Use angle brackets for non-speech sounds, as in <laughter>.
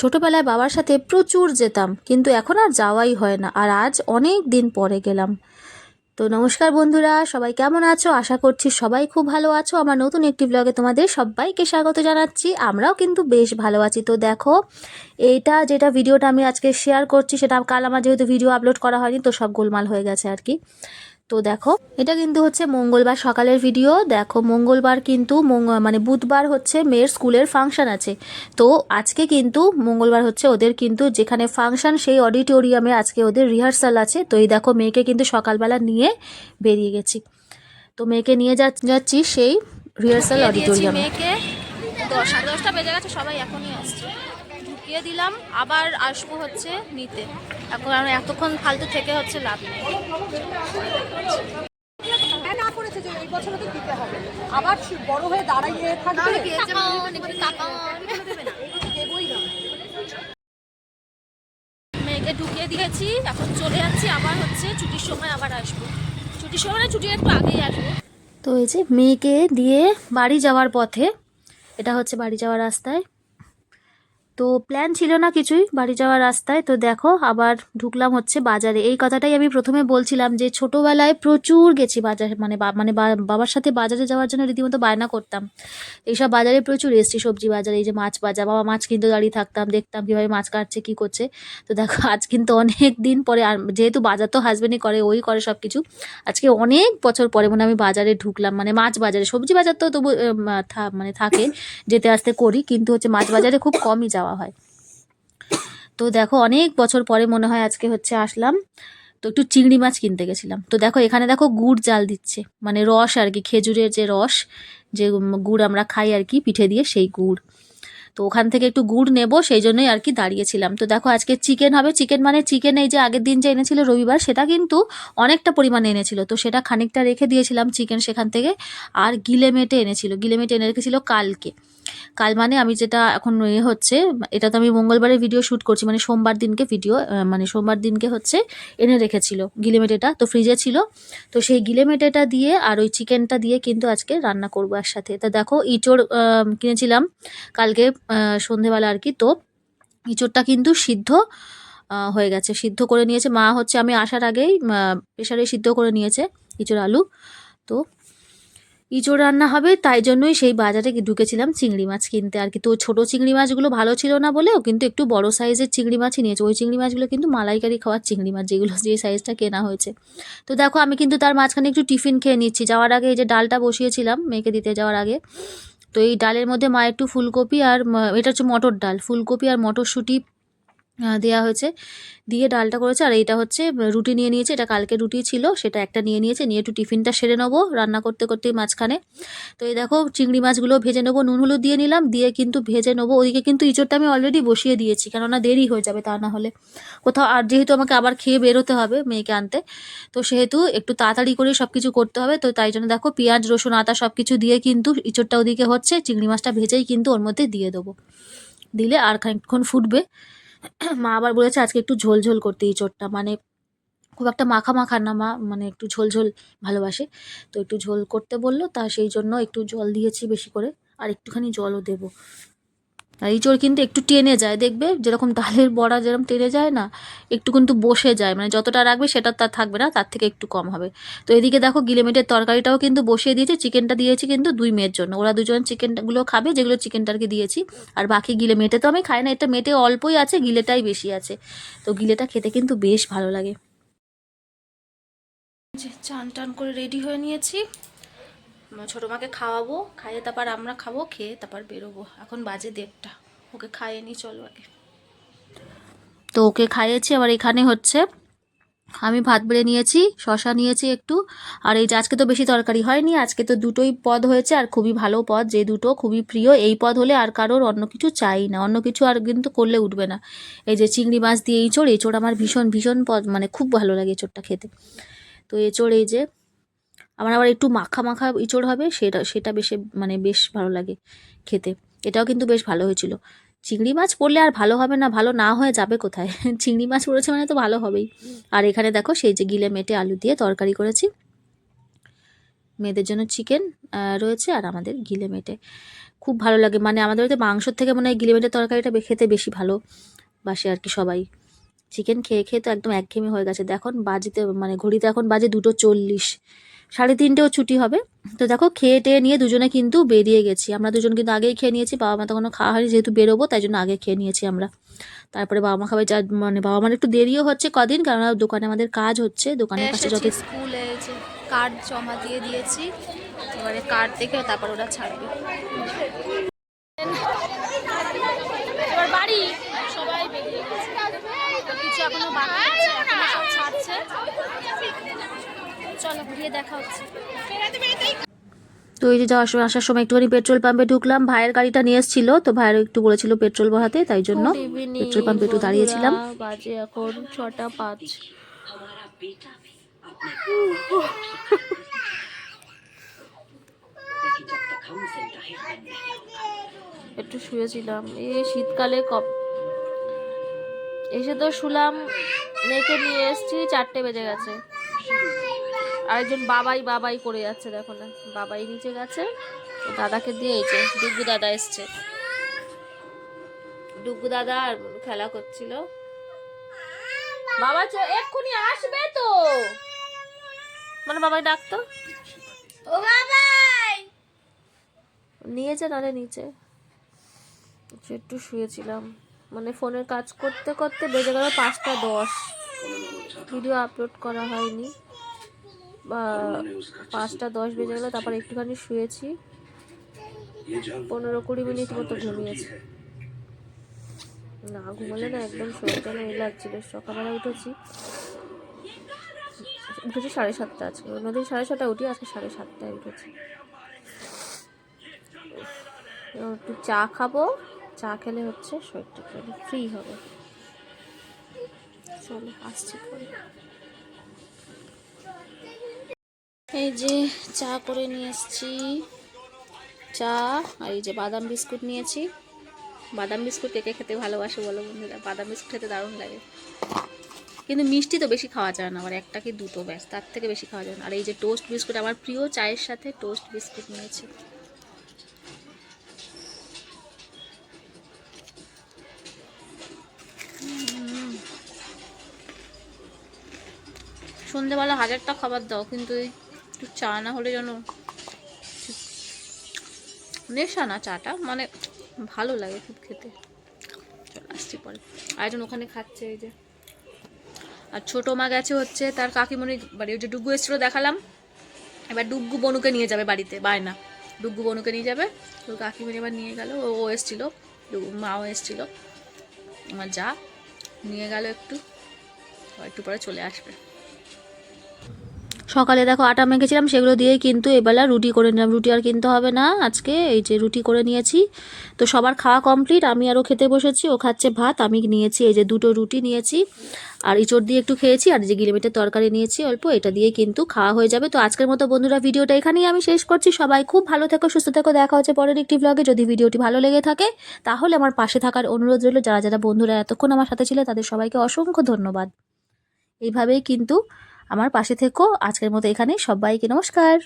ছোটবেলায় বাবার সাথে প্রচুর যেতাম, কিন্তু এখন আর যাওয়াই হয় না, আর আজ অনেক দিন পরে গেলাম। তো নমস্কার বন্ধুরা, সবাই কেমন আছো? আশা করছি সবাই খুব ভালো আছো। আমার নতুন একটি ব্লগে তোমাদের সবাইকে স্বাগত জানাচ্ছি। আমরাও কিন্তু বেশ ভালো আছি। তো দেখো, এইটা যেটা ভিডিওটা আমি আজকে শেয়ার করছি, সেটা কাল আমার যেহেতু ভিডিও আপলোড করা হয়নি, তো সব গোলমাল হয়ে গেছে আর কি। তো দেখো এটা কিন্তু হচ্ছে মঙ্গলবার সকালের ভিডিও দেখো মঙ্গলবার কিন্তু মানে বুধবার হচ্ছে মেয়ের স্কুলের ফাংশন আছে। তো আজকে কিন্তু মঙ্গলবার হচ্ছে ওদের কিন্তু যেখানে ফাংশন সেই অডিটোরিয়ামে আজকে ওদের রিহার্সাল আছে। তো এই দেখো মেয়েকে কিন্তু সকালবেলা নিয়ে বেরিয়ে গেছি। তো মেয়েকে নিয়ে যাচ্ছি সেই রিহার্সাল অডিটোরিয়ামে মেয়েকে। দশটা বেজে গেছে সবাই এখনই আসছে। ঢুকিয়ে দিলাম আবার আসব হচ্ছে নিতে। এখন আর এতক্ষণ ফালতু থেকে হচ্ছে লাভ নেই। না করেছে যে এই বছর ওদের দিতে হবে। আবার বড় হয়ে দাঁড়াইয়ে থাকবে? দেবই না। মেয়েকে ঢুকিয়ে দিয়েছি এখন চলে যাচ্ছি আবার হচ্ছে ছুটির সময় আবার আসব। ছুটির সময় না ছুটির একটু আগেই আসব। তো এই যে মেয়েকে দিয়ে বাড়ি যাওয়ার পথে এটা হচ্ছে বাড়ি যাওয়ার রাস্তায় তো প্ল্যান ছিল না কিছুই, বাড়ি যাওয়ার রাস্তায়। তো দেখো, আবার ঢুকলাম হচ্ছে বাজারে। এই কথাটাই আমি প্রথমে বলছিলাম যে, ছোটোবেলায় প্রচুর গেছি বাজারে মানে মানে বাবার সাথে বাজারে যাওয়ার জন্য রীতিমতো বায়না করতাম। এইসব বাজারে প্রচুর এসছি, সবজি বাজারে, এই যে মাছ বাজার। বাবা মাছ কিনতে দাঁড়িয়ে থাকতাম, দেখতাম কীভাবে মাছ কাটছে, কী করছে। তো দেখো, <laughs> আজ কিন্তু অনেক দিন পরে, আর যেহেতু বাজার তো হাজব্যান্ডই করে, ওই করে সব কিছু আজকে অনেক বছর পরে মানে আমি বাজারে ঢুকলাম। মানে মাছ বাজারে, সবজি বাজার তো তবু মানে থাকে, যেতে আসতে করি। কিন্তু হচ্ছে মাছ বাজারে খুব কমই যাওয়া হয়। তো দেখো, অনেক বছর পরে মনে হয় আজকে হচ্ছে আসলাম। তো একটু চিংড়ি মাছ কিনতে গেছিলাম। তো দেখো, এখানে দেখো গুড় জাল দিচ্ছে। মানে রস আর কি, খেজুরের যে রস, যে গুড় আমরা খাই আর কি, পিঠে দিয়ে সেই গুড়। তো ওখান থেকে একটু গুড় নেব, সেই জন্যই আর কি দাঁড়িয়েছিলাম। তো দেখো, আজকে চিকেন হবে। চিকেন মানে চিকেন এই যে আগের দিন যে এনেছিল রবিবার, সেটা কিন্তু অনেকটা পরিমাণে এনেছিল। তো সেটা খানিকটা রেখে দিয়েছিলাম চিকেন সেখান থেকে। আর গিলে মেটে এনেছিল। গিলে মেটে এনে রেখেছিল কালকে। কাল মানে আমি যেটা এখন এ হচ্ছে এটা তো আমি মঙ্গলবারে ভিডিও শ্যুট করছি মানে সোমবার দিনকে ভিডিও মানে সোমবার দিনকে হচ্ছে এনে রেখেছিল গিলেমেটেটা, তো ফ্রিজে ছিল। তো সেই গিলেমেটেটা দিয়ে আর ওই চিকেনটা দিয়ে কিন্তু আজকে রান্না করব একসাথে। তা দেখো ইঁচড় কিনেছিলাম কালকে সন্ধেবেলা আর কি, তো ইঁচড়টা কিন্তু সিদ্ধ হয়ে গেছে, সিদ্ধ করে নিয়েছে। মা হচ্ছে, আমি আসার আগেই প্রেশারে সিদ্ধ করে নিয়েছে ইঁচড় আলু। তো ইঁচড় রান্না হবে, তাই জন্যই সেই বাজারে ঢুকেছিলাম চিংড়ি মাছ কিনতে। আর কি তো ছোটো চিংড়ি মাছগুলো ভালো ছিল না বলেও কিন্তু একটু বড় সাইজের চিংড়ি মাছই নিয়েছে। ওই চিংড়ি মাছগুলো কিন্তু মালাইকারি খাওয়ার চিংড়ি মাছ যেগুলো যে সাইজটা কেনা হয়েছে। তো দেখো আমি কিন্তু তার মাঝখানে একটু টিফিন খেয়ে নিচ্ছি। যাওয়ার আগে এই যে ডালটা বসিয়েছিলাম মেয়েকে দিতে যাওয়ার আগে। তো এই ডালের মধ্যে মা একটু ফুলকপি আর এটা হচ্ছে মটর ডাল। ফুলকপি আর মটরশুঁটি দেওয়া হয়েছে। দিয়ে ডালটা করেছে, আর এটা হচ্ছে রুটি নিয়ে নিয়েছে। এটা কালকে রুটি ছিল, সেটা একটা নিয়ে নিয়েছে। নিয়ে একটু টিফিনটা সেরে নেব রান্না করতে করতেই মাঝখানে। তো এই দেখো, চিংড়ি মাছগুলো ভেজে নেব, নুন হলুদ দিয়ে নিলাম। দিয়ে কিন্তু ভেজে নেব। ওইদিকে কিন্তু ইঁচড়টা আমি অলরেডি বসিয়ে দিয়েছি, কেননা দেরি হয়ে যাবে তা না হলে। কোথাও, আর যেহেতু আমাকে আবার খেয়ে বেরোতে হবে মেয়েকে আনতে, তো সেহেতু একটু তাড়াতাড়ি করে সব কিছু করতে হবে। তো তাই জন্য দেখো, পেঁয়াজ, রসুন, আদা সব কিছু দিয়ে কিন্তু ইঁচড়টা ওদিকে হচ্ছে। চিংড়ি মাছটা ভেজেই কিন্তু ওর মধ্যে দিয়ে দেবো। দিলে আর খানিকক্ষণ ফুটবে। <clears throat> মা আবার বলেছে, আজকে একটু ঝোল ঝোল করতে। ইঁচড়টা মানে খুব একটা মাখা মাখা না মা মানে একটু ঝোল ঝোল ভালোবাসে। তো একটু ঝোল করতে বলল, তা সেই জন্য একটু জল দিয়েছি বেশি করে, আর একটুখানি জলও দেবো। আর ইঁচড় কিন্তু একটু টেনে যায়, দেখবে? যেরকম ডালের বড়া যেরকম টেনে যায় না, একটু কিন্তু বসে যায়। মানে যতটা রাখবে সেটা তার থাকবে না, তার থেকে একটু কম হবে। তো এদিকে দেখো, গিলেমেটের তরকারিটাও কিন্তু বসিয়ে দিয়েছি। চিকেনটা দিয়েছি কিন্তু দুই মেয়ের জন্য। ওরা দুজন চিকেনগুলো খাবে, যেগুলো চিকেনটাকে দিয়েছি। আর বাকি গিলে মেটে তো আমি খাই না। এটা মেটে অল্পই আছে, গিলেটাই বেশি আছে। তো গিলেটা খেতে কিন্তু বেশ ভালো লাগে। চান টান করে রেডি হয়ে নিয়েছি। ছোটো মাকে খাওয়াবো, খাইয়ে তারপর আমরা খাব, খেয়ে তারপর বেরোবো। এখন বাজে দেড়টা। ওকে খাইয়ে নিই চলো আগে। তো ওকে খাইয়েছি, আবার এখানে হচ্ছে আমি ভাত বেড়ে নিয়েছি শশা নিয়েছি একটু। আর এই যে আজকে তো বেশি তরকারি হয়নি, আজকে তো দুটোই পদ হয়েছে, আর খুবই ভালো পদ। যে দুটো খুবই প্রিয়, এই পদ হলে আর কারোর অন্য কিছু চাই না। অন্য কিছু আর কিন্তু করলে উঠবে না। এই যে চিংড়ি মাছ দিয়ে এঁচড় এঁচড় আমার ভীষণ ভীষণ পদ মানে খুব ভালো লাগে এঁচড়টা খেতে। তো এঁচড় এই যে আমার আবার একটু মাখা মাখা ইঁচড় হবে, সেটা সেটা বেশ মানে বেশ ভালো লাগে খেতে। এটাও কিন্তু বেশ ভালো হয়েছিল। চিংড়ি মাছ পড়লে আর ভালো হবে না, ভালো না হয়ে যাবে কোথায়? <laughs> চিংড়ি মাছ পড়েছে মানে তো ভালো হবেই। আর এখানে দেখো, সেই যে গিলে মেটে আলু দিয়ে তরকারি করেছি। মেয়েদের জন্য চিকেন রয়েছে আর আমাদের গিলে মেটে। খুব ভালো লাগে মানে আমাদের বাড়িতে মাংসর থেকে মনে হয় গিলে মেটে তরকারিটা খেতে বেশি ভালো বাসে আর কি সবাই। চিকেন খেয়ে খেয়ে তো একদম একঘেয়েমি হয়ে গেছে। দেখুন বাজিতে মানে ঘড়িতে এখন বাজে দুটো চল্লিশ। সাড়ে তিনটেও ছুটি হবে। তো দেখো খেয়ে টেয়ে নিয়ে দুজনে কিন্তু বেরিয়ে গেছি। আমরা দুজন কিন্তু আগেই খেয়ে নিয়েছি বাবা মা তখনও খাওয়া হয়নি যেহেতু বেরোবো তাই জন্য আগে খেয়ে নিয়েছি আমরা। তারপরে বাবা মা খাবে যা মানে বাবা মার একটু দেরিও হচ্ছে কদিন কারণ দোকানে আমাদের কাজ হচ্ছে দোকানের পাশে যত এসেছি স্কুলে কার্ড জমা দিয়ে দিয়েছি এবারে কার্ড দেখে তারপর ওরা ছাড়বে। এবার বাড়ি সবাই বেরিয়ে গেছে। কিছু এখনও বাকি আছে এখনও সব ছাড়ছে। চলো গিয়ে দেখা হচ্ছে। তো এই যে যাওয়ার সময় আসার সময় একটুখানি পেট্রোল পাম্পে ঢুকলাম। ভাইয়ের গাড়িটা নিয়ে এসেছিল তো ভাইয়ের একটু বলেছিল পেট্রোল বহাতে তাই জন্য পেট্রোল পাম্পে একটু দাঁড়িয়েছিলাম। বাজে এখন ছটা পাঁচ। একটু শুয়েছিলাম। এই শীতকালে কপ এসে তো শুলাম মেয়েকে নিয়ে এসছি চারটে বেজে গেছে। আরেকজন বাবাই বাবাই করে যাচ্ছে দেখো না। বাবাই নিচে গেছে দাদাকে দিয়ে এই ডুগু দাদা এসছে। ডুগু দাদা আর খেলা করছিল। বাবা চ- এক্ষুনি আসবে তো। মানে বাবাই ডাকতো। ও বাবাই! নিয়েছে নালে নিচে। একটু শুয়েছিলাম। মানে ফোনের কাজ করতে করতে বেজে গেল পাঁচটা দশ। ভিডিও আপলোড করা হয়নি। পাঁচটা, দশ বেজে গেলো, তারপর একটুখানি শুয়েছি। পনেরো কুড়ি মিনিট মতো ঘুমিয়েছি। না, ঘুমালে না একদম শরীরটা না এই লাগছিল। সকালবেলা উঠেছি। উঠেছি সাড়ে সাতটা আজকে অন্যদিন সাড়ে ছটা উঠি, আজকে সাড়ে সাতটায় উঠেছি। একটু চা খাব। চা খেলে হচ্ছে শরীরটা ফ্রি হবে। চলো, আসছি এই যে চা করে নিয়ে এসেছি। চা আর এই যে বাদাম বিস্কুট নিয়েছি। বাদাম বিস্কুট কে কে খেতে ভালোবাসে বলো বন্ধুরা। বাদাম বিস্কুট খেতে দারুণ লাগে। কিন্তু মিষ্টি তো বেশি খাওয়া যায় না। আবার একটা কি দুটো ব্যাস, তার থেকে বেশি খাওয়া যায় না। আর এই যে টোস্ট বিস্কুট, আমার প্রিয় চায়ের সাথে টোস্ট বিস্কুট নিয়েছি। উম। সন্ধেবেলা হাজারটা খাবার দাও, কিন্তু একটু চা না হলে যেন নেশা না চাটা মানে ভালো লাগে খুব খেতে। চলে, আসছি পরে। আরেকজন ওখানে খাচ্ছে এই যে। আর ছোটো মা গেছে হচ্ছে তার কাকিমণির বাড়ি। ওই যে ডুগু এসেছিল দেখালাম। এবার ডুগ্গু বনুকে নিয়ে যাবে বাড়িতে, বায়না। ডুগ্গু বনুকে নিয়ে যাবে। তো কাকিমণি এবার নিয়ে গেল, ও এসেছিল। ডুগু মাও এসেছিল। আমার যা, নিয়ে গেল একটু। একটু পরে চলে আসবে। সকালে দেখো আটা মেখেছিলাম, সেগুলো দিয়ে কিন্তু এবেলা রুটি করে নিলাম। রুটি আর কিনতে হবে না আজকে, এই যে রুটি করে নিয়েছি। তো সবার খাওয়া কমপ্লিট, আমি আরও খেতে বসেছি, ও খাচ্ছে ভাত, আমি নিয়েছি এই যে দুটো রুটি নিয়েছি, আর ইঁচড় দিয়ে একটু খেয়েছি, আর যে গিলেমেটের তরকারি নিয়েছি অল্প, এটা দিয়ে কিন্তু খাওয়া হয়ে যাবে। তো আজকের মতো বন্ধুরা, ভিডিওটা এখানেই আমি শেষ করছি। সবাই খুব ভালো থেকো, সুস্থ থেকো, দেখা হচ্ছে পরের একটি ব্লগে যদি ভিডিওটি ভালো লেগে থাকে, তাহলে আমার পাশে থাকার অনুরোধ রইল। যারা যারা বন্ধুরা এতক্ষণ আমার সাথে ছিল, তাদের সবাইকে অসংখ্য ধন্যবাদ। এইভাবেই কিন্তু আমার পাশে থেকো। আজকের মতো এখানে সবাইকে নমস্কার।